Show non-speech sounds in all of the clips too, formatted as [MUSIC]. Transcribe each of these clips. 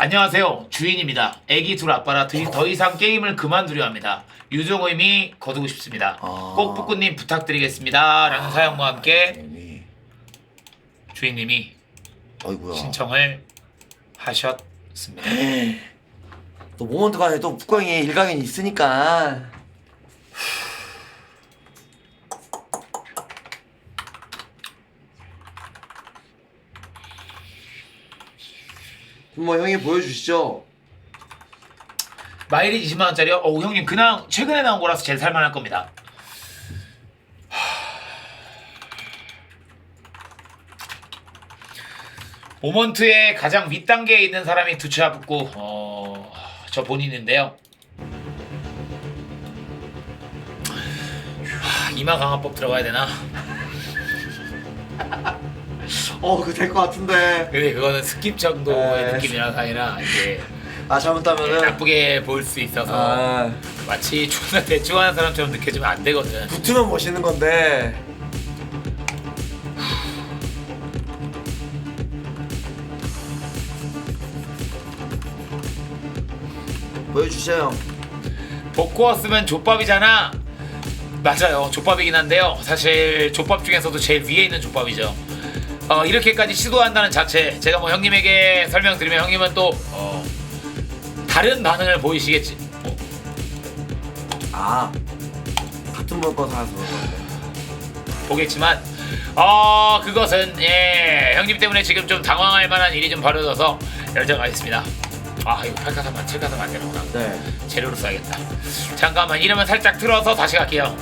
안녕하세요. 주인입니다. 애기 둘 아빠라 더- 더 이상 게임을 그만두려 합니다. 유종의미 거두고 싶습니다. 아. 꼭 뿌꾸님 부탁드리겠습니다. 라는 사연과 함께 이. 주인님이 어이구야. 신청을 하셨습니다. 또 모먼트가 또 북광에 일가견이 있으니까. 뭐 형이 보여주시죠. 마일리지 20만 원짜리요? 어우 형님 그냥 최근에 나온 거라서 제일 살만할 겁니다 모먼트의 가장 윗단계에 있는 사람이 두치아 붙고 어... 저 본인인데요 하, 이마 강화법 들어가야 되나? [LAUGHS] 어, 그거 될것 같은데. 근데 그거는 스킵 정도의 에이. 느낌이라서 아니라 이제 아 잘못하면은. 나쁘게 볼수 있어서 아 마치 존나 대충 하는 사람처럼 느껴지면 안 되거든 붙으면 멋있는 건데. 보여주세요. 복고 왔으면 족밥이잖아. 맞아요. 족밥이긴 한데요. 사실 족밥 중에서도 제일 위에 있는 족밥이죠. 어, 이렇게까지 시도한다는 자체 제가 뭐 형님에게 설명드리면 형님은 또 어, 다른 반응을 보이시겠지. 어, 아 같은 물거 사서. 보겠지만 어 그것은 예 형님 때문에 지금 좀 당황할 만한 일이 좀 벌어져서 열정하겠습니다. 아 이거 팔카사만 칠카사만 안 되는구나. 네. 재료로 써야겠다. 잠깐만 이러면 살짝 틀어서 다시 갈게요.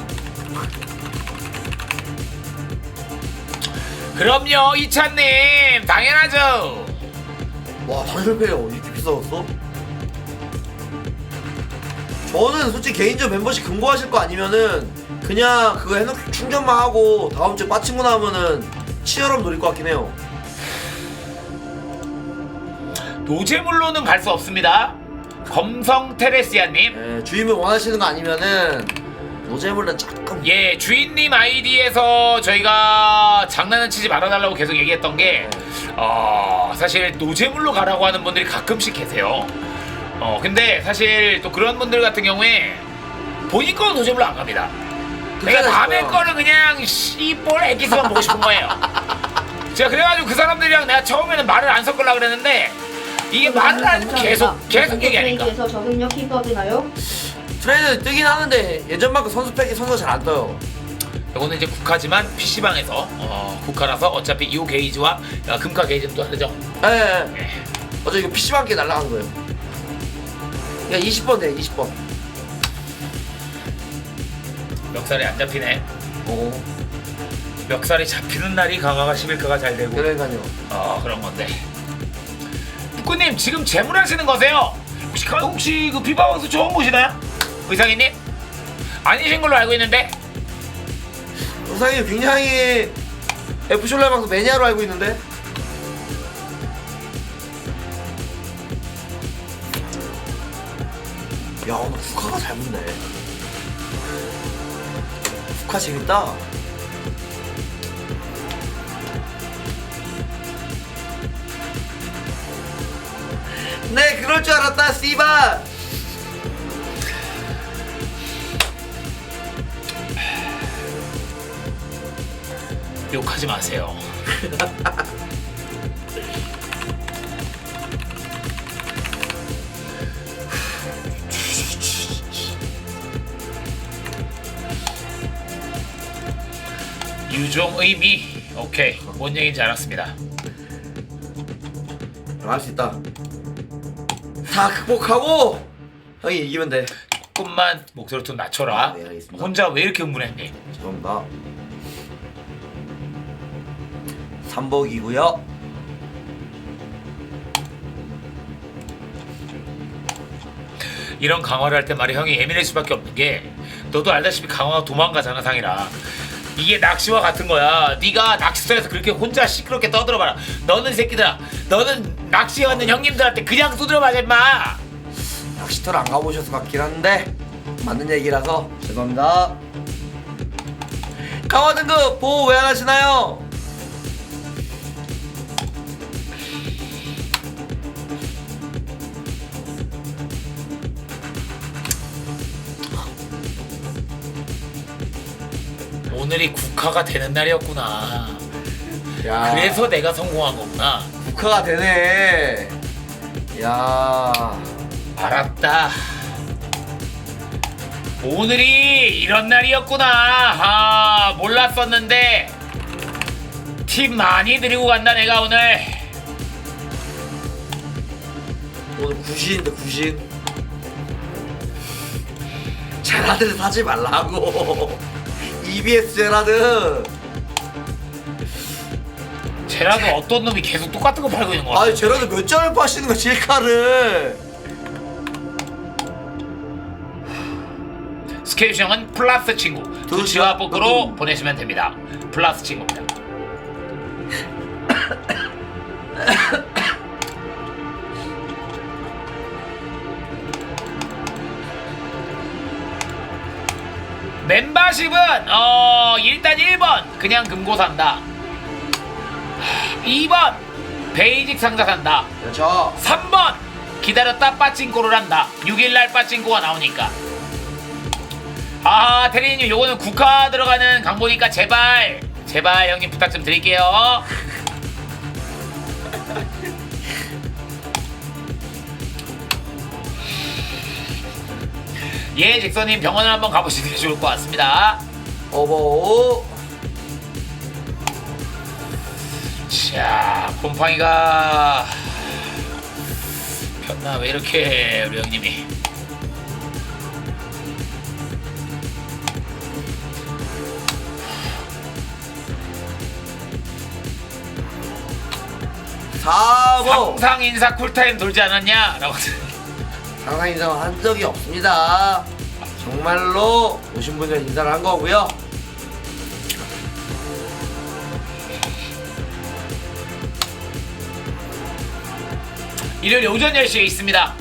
그럼요 이찬님 당연하죠. 와 단설패요 이렇게 비싸졌어? 저는 솔직히 개인적 멤버십 금고하실 거 아니면은 그냥 그거 해놓고 충전만 하고 다음 주에 빠친구 나오면은 치열함 노릴 것 같긴 해요 노제물로는 갈 수 없습니다. 검성 테레시아님. 예, 주임을 원하시는 거 아니면은 노잼물은 조금 예, 주인님 아이디에서 저희가 장난은 치지 말아달라고 계속 얘기했던 게, 어, 사실 노제물로 가라고 하는 분들이 가끔씩 계세요. 어, 근데 사실 또 그런 분들 같은 경우에 본인 거는 노제물로 안 갑니다. 내가 그렇잖아요. 남의 거는 그냥 씨볼 애기스만 보고 싶은 거예요. 제가 그래가지고 그 사람들이랑 내가 처음에는 말을 안 섞으려고 그랬는데, 이게 말을 안 해도 계속, 계속 얘기하니까. 에서 적응력? 트레이드 뜨긴 하는데 예전만큼 선수팩이 선수 잘 안 떠요 이거는 이제 국화지만 PC방에서 어, 국화라서 어차피 이 게이지와 어, 금카 게이지는 또 다르죠. 예, 예. 예. 어제 이거 PC방께 날라간 거예요 그러니까 20번 돼 20번 멱살이 안 잡히네. 오 멱살이 잡히는 날이 강화가 11가가 잘 되고 그러니까요 어 그런 건데. 북구님 지금 재물하시는 거세요? 혹시 그- 혹시 그 비바방수 처음 보시나요? 의상이님? 아니신 걸로 알고 있는데? 영상이 굉장히 F쇼라 방송 매니아로 알고 있는데? 야 오늘 국화가 잘 붙네. 국화 재밌다. 네 그럴 줄 알았다 씨바 욕하지 마세요. 유종의 미 오케이 뭔 얘기인지 알았습니다. 할 수 있다 다 극복하고 형이 이기면 돼 조금만 목소리 좀 낮춰라. 네, 알겠습니다. 혼자 왜 이렇게 흥분했니? 죄송합니다. 삼복이고요. 이런 강화를 할 때 말이 형이 예민할 수밖에 없는 게 너도 알다시피 강화가 도망가잖아 상이라 이게 낚시와 같은 거야 네가 낚시터에서 그렇게 혼자 시끄럽게 떠들어봐라 너는 이 새끼들아 너는 낚시에 왔는 형님들한테 그냥 두드려 맞아 임마 낚시터를 안 가보셔서 같긴 한데 맞는 얘기라서 죄송합니다. 강화 등급 보호 왜 안 하시나요? 오늘이 국화가 되는 날이었구나. 야 그래서 내가 성공한 거구나. 국화가 되네 야 알았다. 오늘이 이런 날이었구나. 아, 몰랐었는데 팀 많이 들이고 간다 내가 오늘. 오늘 구신인데 구신 제라드 사지 말라고 EBS 제라드 쟤라도 어떤 놈이 계속 똑같은 거 팔고 있는 거야. 아니 제라드 몇 장을 파시는 거야 질카를 스케이션은 플러스 친구 두치와 복으로 보내시면 됩니다. 플러스 친구입니다. [LAUGHS] 멤버십은 어 일단 1번. 그냥 금고 산다. 2번. 베이직 상자 산다. 그렇죠. 3번. 기다렸다 빠찡코를 한다. 6일날 빠찡코가 나오니까. 아 테리님 요거는 국화 들어가는 강보니까 제발 제발 형님 부탁 좀 드릴게요 [LAUGHS] 예 직선님 병원을 한번 가보시는 게 좋을 것 같습니다. 어버 자 곰팡이가 변나? 왜 이렇게 우리 형님이? 사보 상상 인사 쿨타임 돌지 않았냐? 라고 상상 인상은 한 적이 없습니다. 정말로 오신 분들 인사를 한 거고요. 일요일 오전 10시에 있습니다.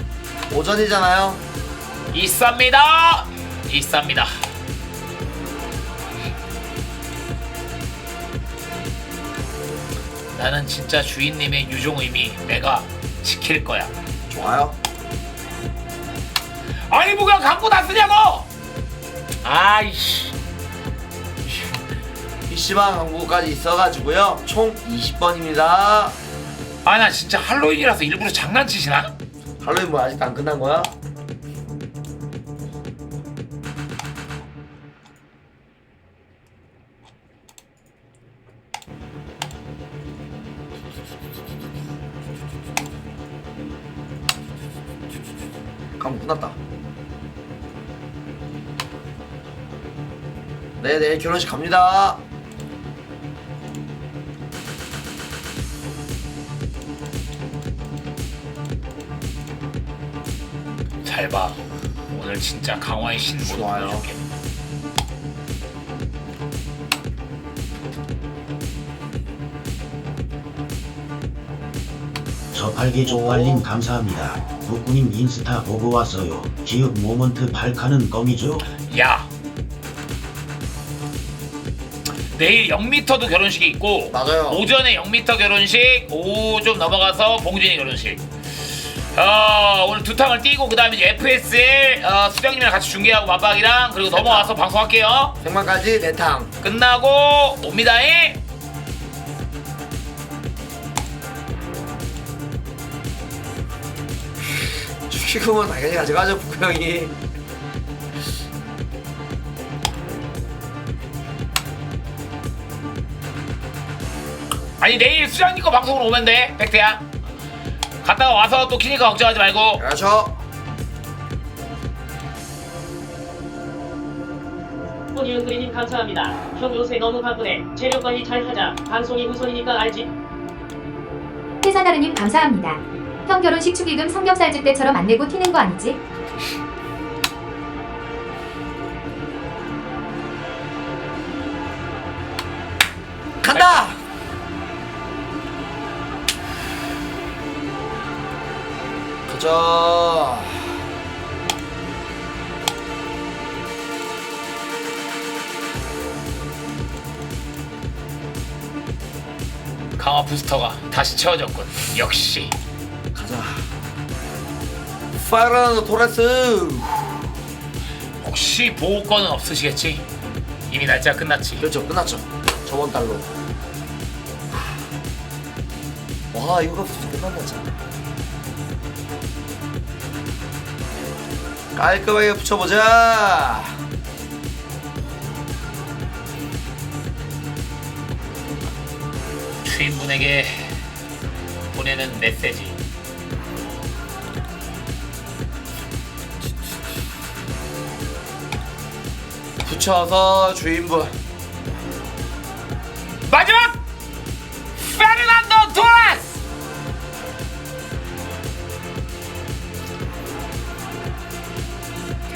오전이잖아요. 있습니다. 있습니다. 나는 진짜 주인님의 유종의미 내가 지킬 거야. 좋아요 아니 뭐가 갖고 다 쓰냐고 아이씨 PC방 광고까지 있어가지고요 총 20번입니다 아 나 진짜 할로윈이라서 일부러 장난치시나? 할로윈 뭐 아직도 안 끝난 거야? 네 내일 결혼식 갑니다 잘 봐. 오늘 진짜 강화의 신 모습 좋아요. 보여줄게. 저팔계 족발님 감사합니다. 북구님 인스타 보고 왔어요. 기억 모먼트 발카는 껌이죠? 야. 내일 0m도 결혼식이 있고 맞아요. 오전에 0m 결혼식 오후 좀 넘어가서 봉준이 결혼식. 어, 오늘 두 탕을 띄고 그 다음에 FSL 어, 수정님이랑 같이 중계하고 맞박이랑 그리고 넘어와서 방송할게요. 생방까지 내탕. 끝나고 옵니다잉 축의금은 [LAUGHS] 당연히 가져가죠 북구 형이 아니 내일 수장님 거 방송으로 오면 돼 백태야 갔다가 와서 또 키니까 걱정하지 말고 그렇죠 손이은 그리님 감사합니다. 형 요새 너무 바쁘네. 체력 관리 잘 하자. 방송이 우선이니까 알지? 태사나르님 감사합니다. 형 결혼식 축의금 삼겹살집 때처럼 안 내고 튀는 거 아니지? 가자. 강화 부스터가 다시 채워졌군. 역시. 가자. 파이러노 토레스 혹시 보호권은 없으시겠지? 이미 날짜 끝났지. 그렇죠. 끝났죠. 저번 달로. 와 이거 값이 끝났나 참 깔끔하게 붙여보자. 주인분에게 보내는 메시지. 붙여서 주인분. 마지막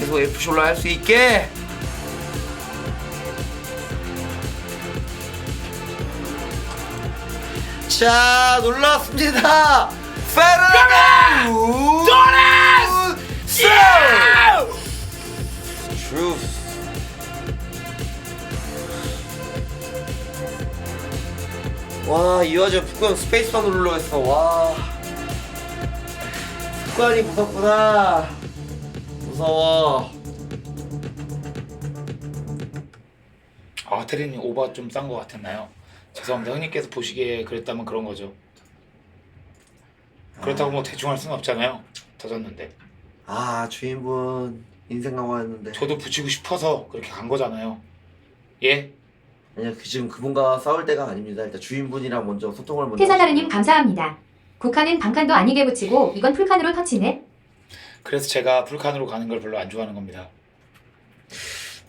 계속 FC 올라 할수 있게. 자 놀랐습니다. 페르난 토레스! 트루스! 와 이 와중에 북구형 스페이스바 누르려고 했어. 와. 습관이 무섭구나 무서워 아 테리님 오바 좀 싼 것 같았나요? 죄송합니다. 형님께서 보시기에 그랬다면 그런 거죠. 그렇다고 뭐 대충 할 수는 없잖아요. 터졌는데. 아 주인분 인생 강화했는데 저도 붙이고 싶어서 그렇게 간 거잖아요. 예? 아니요 그 지금 그분과 싸울 때가 아닙니다 일단 주인분이랑 먼저 소통을 먼저 하시고. 감사합니다. 국한은 반칸도 아니게 붙이고 이건 풀칸으로 터치네. 그래서 제가 풀칸으로 가는 걸 별로 안 좋아하는 겁니다.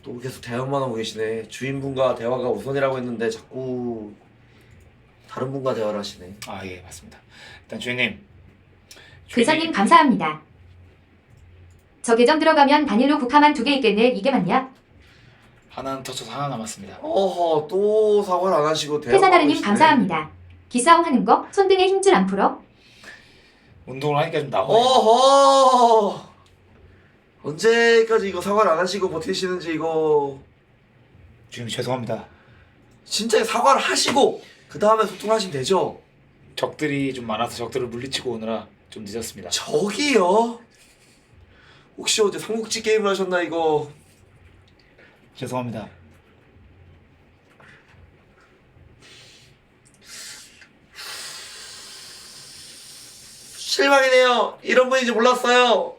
또 계속 대화만 하고 계시네 주인분과 대화가 우선이라고 했는데 자꾸 다른 분과 대화를 하시네 아 예 맞습니다. 일단 주인님. 글사님 감사합니다. 저 계정 들어가면 단일로 국화만 두 개 있겠네. 이게 맞냐? 하나는 터쳐서 하나 남았습니다. 어허 또 사과를 안 하시고 태사나르님 계시네. 감사합니다. 기싸움 하는 거 손등에 힘줄 안 풀어? 운동을 하니까 좀 나오네. 어허 언제까지 이거 사과를 안 하시고 버티시는지 이거 주인님 죄송합니다. 진짜 사과를 하시고 그 다음에 소통하시면 되죠 적들이 좀 많아서 적들을 물리치고 오느라 좀 늦었습니다. 저기요 혹시 어제 삼국지 게임을 하셨나 이거 죄송합니다. 실망이네요. 이런 분인지 몰랐어요